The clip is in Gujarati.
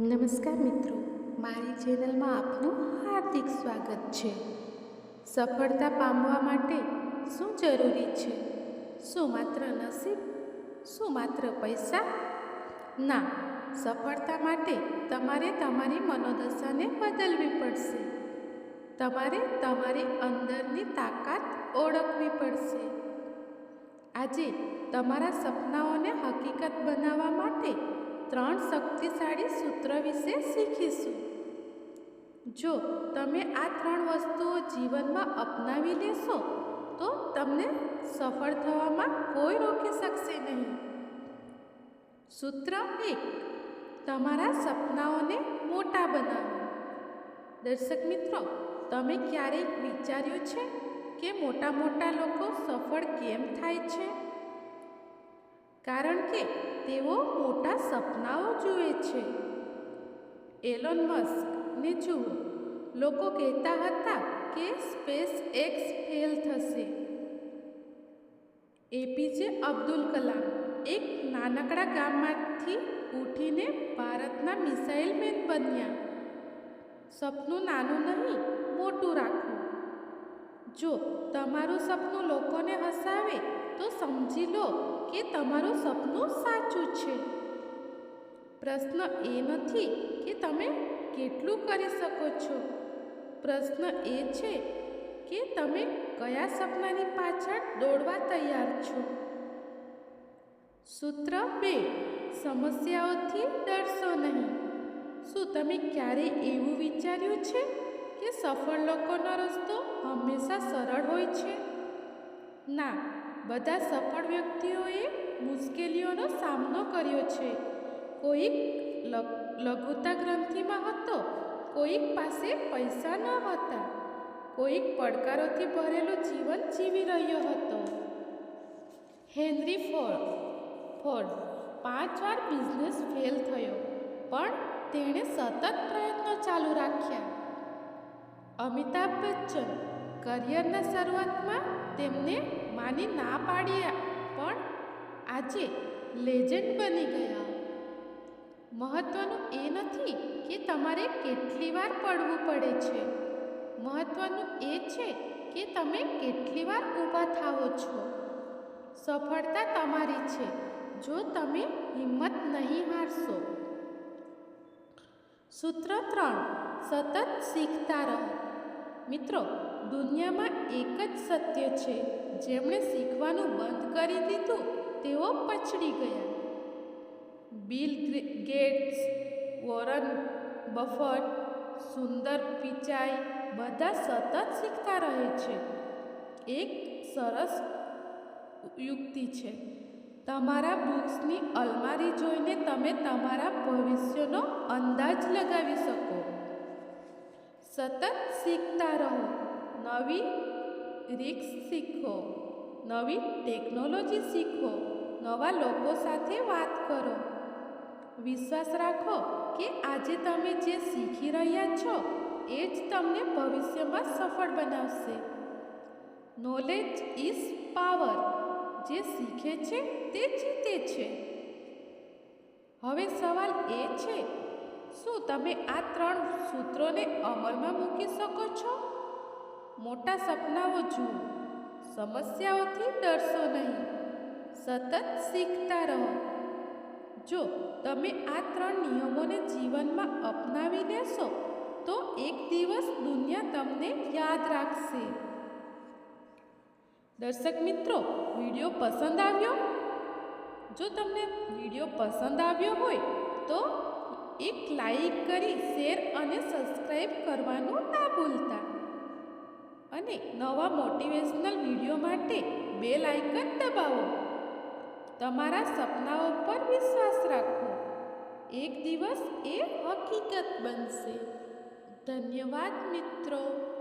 નમસ્કાર મિત્રો, મારી ચેનલમાં આપનું હાર્દિક સ્વાગત છે. સફળતા પામવા માટે શું જરૂરી છે? શું માત્ર નસીબ? શું માત્ર પૈસા? ના, સફળતા માટે તમારે તમારી મનોદશાને બદલવી પડશે. તમારે તમારી અંદરની તાકાત ઓળખવી પડશે. આજે તમારા સપનાઓને હકીકત બનાવવા માટે ત્રણ શક્તિશાળી સૂત્ર વિશે શીખીશું. જો તમે આ ત્રણ વસ્તુઓ જીવનમાં અપનાવી લેશો, તો તમને સફળ થવામાં કોઈ રોકી શકશે નહીં. સૂત્ર એક, તમારા સપનાઓને મોટા બનાવો. દર્શક મિત્રો, તમે ક્યારેક વિચાર્યું છે કે મોટા મોટા લોકો સફળ કેમ થાય છે? કારણ કે તેઓ મોટા સપનાઓ જુએ છે. એલોન મસ્કને જુઓ. લોકો કહેતા હતા કે સ્પેસ એક્સ ફેલ થશે. એપીજે અબ્દુલ કલામ એક નાનકડા ગામમાંથી ઉઠીને ભારતના મિસાઇલ મેન બન્યા. સપનું નાનું નહીં, મોટું રાખવું. જો તમારું સપનું લોકોને હસાવે તો સમજી લો કે તમારું સપનું સાચું છે. પ્રશ્ન એ નથી કે તમે કેટલું કરી શકો છો. પ્રશ્ન એ છે કે તમે કયા સપનાની પાછળ દોડવા તૈયાર છો. સૂત્ર બે, સમસ્યાઓથી ડરશો નહીં. શું તમે ક્યારેય એવું વિચાર્યું છે કે સફળ લોકોનો રસ્તો હંમેશા સરળ હોય છે? ના બધા સફળ વ્યક્તિઓએ મુશ્કેલીઓનો સામનો કર્યો છે. કોઈક લઘુતા ગ્રંથિમાં હતો, કોઈક પાસે પૈસા ન હતા, કોઈક પડકારોથી ભરેલું જીવન જીવી રહ્યો હતો. હેનરી ફોર્ડ ફોર્ડ પાંચ વાર બિઝનેસ ફેલ થયો, પણ તેણે સતત પ્રયત્નો ચાલુ રાખ્યા. અમિતાભ બચ્ચન, કરિયરના શરૂઆતમાં તેમને માની ના પાડ્યા પણ આજે લેજન્ડ બની ગયા. મહત્વનું એ નથી કે તમારે કેટલી વાર પડવું પડે છે. મહત્વનું એ છે કે તમે કેટલી વાર ઊભા થાઓ છો. સફળતા તમારી છે, જો તમે હિંમત નહીં હારશો. સૂત્ર ત્રણ, સતત શીખતા રહો. મિત્રો, દુનિયામાં એક જ સત્ય છે, જેમણે શીખવાનું બંધ કરી દીધું, તેઓ પછડી ગયા. Bill Gates, Warren Buffett, Sundar Pichai બધા સતત શીખતા રહે છે. એક સરસ યુક્તિ છે, તમારા બુક્સની અલમારી જોઈને તમે તમારા ભવિષ્યનો અંદાજ લગાવી શકો. સતત શીખતા રહો. નવી રીક્સ શીખો. નવી ટેકનોલોજી શીખો. નવા લોકો સાથે વાત કરો. વિશ્વાસ રાખો કે આજે તમે જે શીખી રહ્યા છો, એ જ તમને ભવિષ્યમાં સફળ બનાવશે. નોલેજ ઇઝ પાવર જે શીખે છે, તે જીતે છે. હવે સવાલ એ છે શું તમે આ ત્રણ સૂત્રોને અમલમાં મૂકી શકો છો? મોટા સપનાઓ જુઓ, સમસ્યાઓથી ડરશો નહીં, સતત શીખતા રહો. જો તમે આ ત્રણ નિયમોને જીવનમાં અપનાવી લેશો, તો એક દિવસ દુનિયા તમને યાદ રાખશે. દર્શક મિત્રો, વીડિયો પસંદ આવ્યો? જો તમને વીડિયો પસંદ આવ્યો હોય, તો એક લાઈક કરી શેર અને સબસ્ક્રાઈબ કરવાનું ના ભૂલતા. અને નવા મોટિવેશનલ વીડિયો માટે બે આઇકન દબાવો. તમારા સપનાઓ પર વિશ્વાસ રાખો. એક દિવસ એ હકીકત બનશે. ધન્યવાદ મિત્રો.